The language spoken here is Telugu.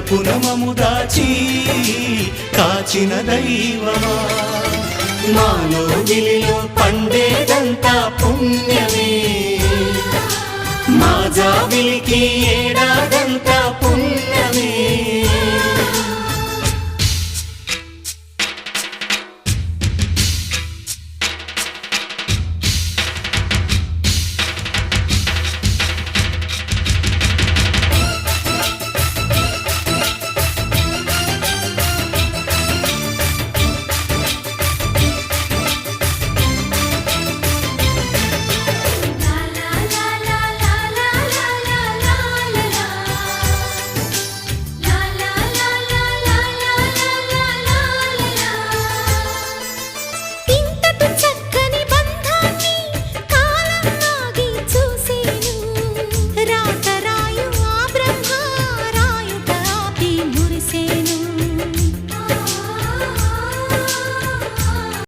కడుపున మము దాచి కాచిన దైవమా? మాలో గిలిలో పండేదంతా పుణ్యమే. మా జాబిలికి ఏడాదంతా